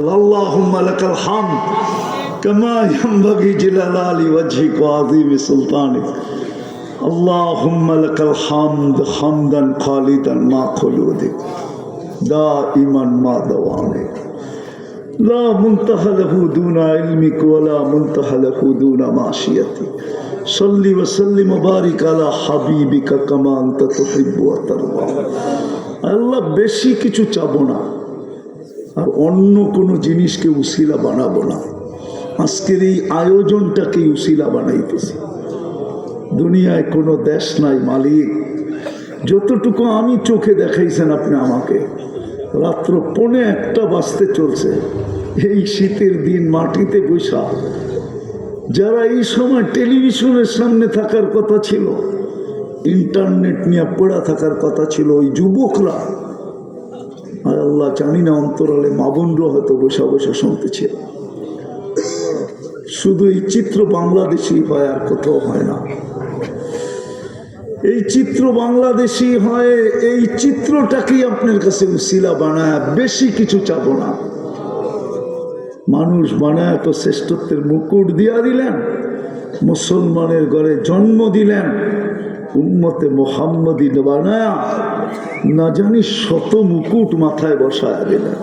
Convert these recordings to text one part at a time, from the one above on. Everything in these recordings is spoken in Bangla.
اللهم لك الحمد كما ينبغي جلال وجهك وعظيم سلطانك اللهم لك الحمد حمدا خالدا مع خلودك دائما مع دوامك لا منتهى له دون علمك ولا منتهى له دون معصيتك صل وسلم وبارك على حبيبك كما انت تحب وترضى আল্লাহ বেশি কিছু চাবো না আর অন্য কোনো জিনিসকে উসিলা বানাবো না। আজকের এই আয়োজনটাকে উশিলা বানাইতেছি। দুনিয়ায় কোনো দেশ নাই, মালিক। যতটুকু আমি চোখে দেখাইছেন আপনি আমাকে, রাত্র পনে একটা বাজতে চলছে। এই শীতের দিন মাটিতে বৈশা। যারা এই সময় টেলিভিশনের সামনে থাকার কথা ছিল, ইন্টারনেট নিয়ে পড়া থাকার কথা ছিল, ওই যুবকরা আর আল্লাহ জানি না অন্তরালে মাবনরা হয়তো বসা বসে শুনতেছে। শুধু এই চিত্র বাংলাদেশি হয় আর কোথাও হয় না। এই চিত্র বাংলাদেশি হয়, এই চিত্রটাকেই আপনার কাছে উসিলা বানায় বেশি কিছু চাব না। মানুষ বানায় তো শ্রেষ্ঠত্বের মুকুট দিয়া দিলেন, মুসলমানের ঘরে জন্ম দিলেন উম্মতে মোহাম্মদী বানায়া না জানি শত মুকুট মাথায় বসায় দিলেন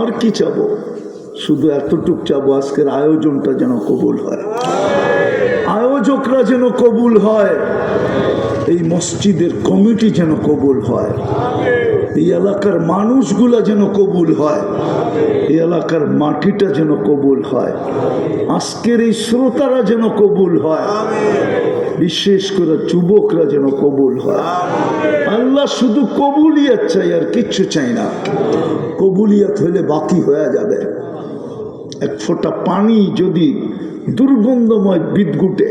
আর কি চাবো? শুধু এতটুক চাবো আজকের আয়োজনটা যেন কবুল হয়। আয়োজকরা যেন কবুল হয়, এই মসজিদের কমিটি যেন কবুল হয়, এই এলাকার মানুষগুলা যেন কবুল হয়, এই এলাকার মাটিটা যেন কবুল হয়, আজকের এই শ্রোতারা যেন কবুল হয়। বিশেষ করে যুবকরা যেন কবুল হয়। আল্লাহ শুধু কবুলিয়াত চাই আর কিচ্ছু চাই না। কবুলিয়াত হলে বাকি হয়ে যাবে। এক ফোঁটা পানি যদি দুর্গন্ধময় বিদ্যুটে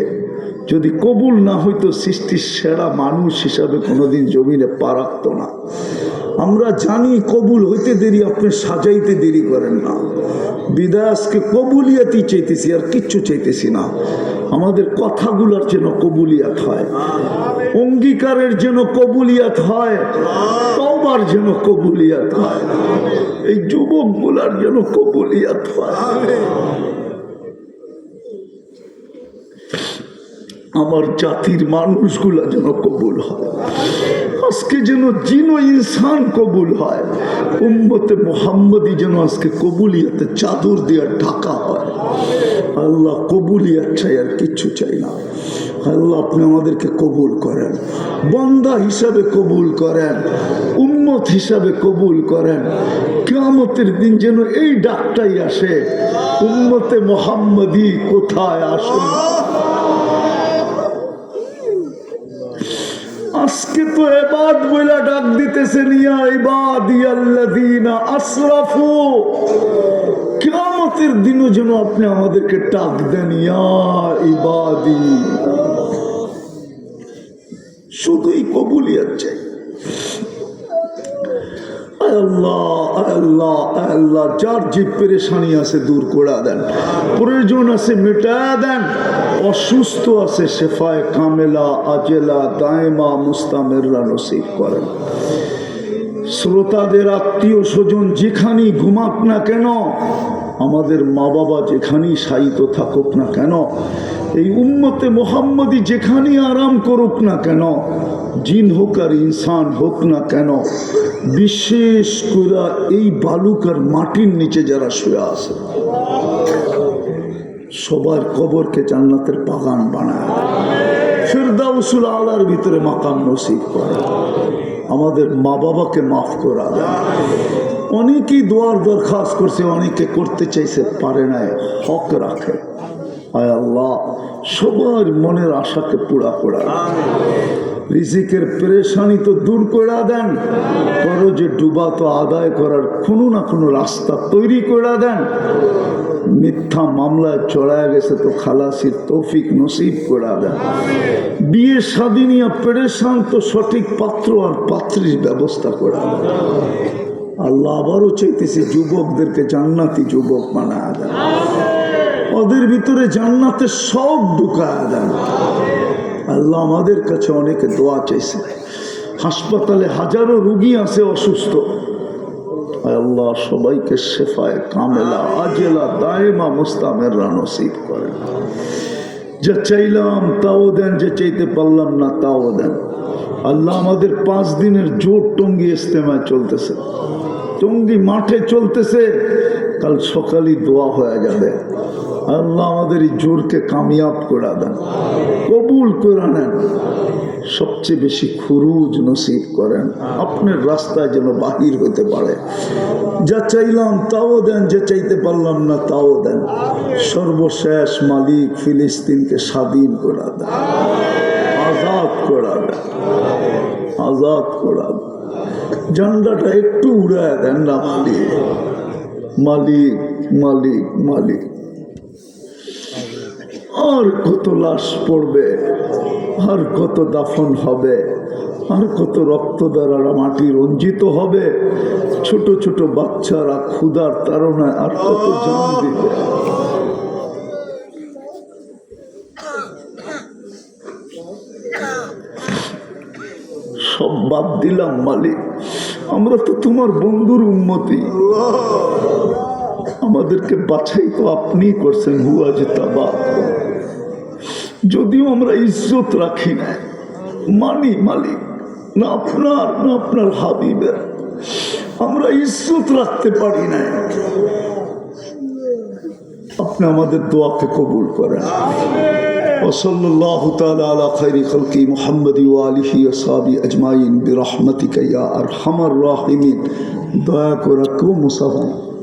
যদি কবুল না হইতো সৃষ্টির সেরা মানুষ হিসাবে কোনোদিন জমিনে পা রাখতো না। আমরা জানি কবুল হইতে দেরি, আপনি সাজাইতে দেরি করেন না। বিদাসকে কবুলিয়াতই চাইতেছি আর কিচ্ছু চাইতেছি না। আমাদের কথাগুলোর যেন কবুলিয়াত হয়। অঙ্গীকারের যেন কবুলিয়াত হয়। যেন কবুলিয়াত হয়। এই যুবকগুলার যেন কবুলিয়াত হয়। আমার জাতির মানুষগুলা যেন কবুল হয়। আজকে যেন জিন ইনসান কবুল হয়। উম্মতে মোহাম্মদি যেন আজকে কবুলিয়াতে চাদর দেওয়ার ঢাকা হয়। আল্লাহ কবুলিয়াত চাই আর কিচ্ছু চাই না। আল্লাহ আপনি আমাদেরকে কবুল করেন। বন্দা হিসাবে কবুল করেন। উম্মত হিসাবে কবুল করেন। কেয়ামতের দিন যেন এই ডাকটাই আসে, উম্মতে মোহাম্মদি কোথায় আসুন? আজকে তো এবাদ বইলা ডাক দিতেছে, নিয়া ইবাদ ইয়াল্লাযীনা আসরাফু। কিয়ামতের দিনও যেন আপনি আমাদেরকে ডাক দেন ইয়া ইবাদি। শুধুই কবুলিয়াত চাই। আল্লাহ আল্লাহ আল্লাহ। যার যে পেরেশানি আছে, দূর করে দেন। প্রয়োজন আছে মেটা দেন। অসুস্থ আছে, শেফায় কামেলা, আজেলা, দায়মা, মুস্তামেররা নসিব করেন। শ্রোতাদের, আত্মীয় স্বজন যেখানেই ঘুমাক না কেন, আমাদের মা বাবা যেখানেই সাহিত্য থাকুক না কেন, এই উম্মতে মোহাম্মদী যেখানেই আরাম করুক না কেন, জিন হোক আর ইনসান হোক না কেন বিশেষ করে এই বালুকার মাটির নিচে যারা শুয়ে আছে, সবার কবরকে জান্নাতের বাগান বানায়। ফেরদাউসুল আলার ভিতরে মাকাম নসিব করে। আমাদের মা বাবাকে মাফ করা অনেকেই দোয়ার দরখাস্ত করছে, অনেকে করতে চাইছে, পারে না হক রাখে। আয় আল্লাহ, সবার মনের আশাকে পুরা করা রিজিকের পেরেশানি তো দূর করে দেন। যে ডুবা তো আদায় করার কোনো না কোনো রাস্তা তৈরি করে দেন। মিথ্যা মামলায় চড়ায় গেছে তো খালাসির তৌফিক নসিব করে দেন। বিয়ে স্বাধীনিয়া পেরেশান তো সঠিক পাত্র আর পাত্রীর ব্যবস্থা করে দেন। আল্লাহ আবারও চাইতেছি যুবকদেরকে জান্নাতি যুবক বানায় দেন। ওদের ভিতরে জান্নাতে সব ঢুকায় দেন। আল্লাহ আমাদের কাছে অনেকে দোয়া চাইছে। হাসপাতালে হাজারো রুগী আছে অসুস্থ। আল্লাহ, সবাইকে শেফায় কামেলা, আজেলা, দায়মা মুস্তামের নসিব করেন যা চাইলাম, তাও দেন, যে চাইতে পারলাম না, তাও দেন। আল্লাহ আমাদের পাঁচ দিনের জোর টঙ্গি ইস্তেমায় চলতেছে। টঙ্গি মাঠে চলতেছে কাল সকালই দোয়া হয়ে যাবে। আল্লাহ আমাদের এই জোরকে কামিয়াব করে দেন। কবুল করে নেন। সবচেয়ে বেশি খুরুজ নসিব করেন। আপনার রাস্তায় যেন বাহির হতে পারে। যা চাইলাম তাও দেন, যে চাইতে পারলাম না তাও দেন। সর্বশেষ মালিক ফিলিস্তিনকে স্বাধীন করে দেন। আজাদ করা দেন। আজাদ করা দেন। ঝান্ডাটা একটু উড়ায় দেন না মালিক। মালিক মালিক মালিক। আর কত লাশ পড়বে, আর কত দাফন হবে, আর কত রক্ত দ্বারা মাটি রঞ্জিত হবে। ছোট ছোট বাচ্চারা ক্ষুধার তাড়নায় আর কত জান দিবে। সব বাদ দিলাম মালিক। আমরা তো তোমার বন্ধুর উন্মতি আমাদেরকে বাছাই তো আপনি করছেন, হুয়া যে তাবা। যদিও আমরা ইজ্জত রাখি না, মানি মালিক, না আপনার না আপনার হাবিবের। আমরা ইজ্জত রাখতে পারি না। আপনি আমাদের দোয়াকে কবুল করেন। وصلى الله تعالى على خير خلق محمد وآله وصحبه أجمعين برحمتك يا أرحم الراحمين. دعاك وركو مصطفى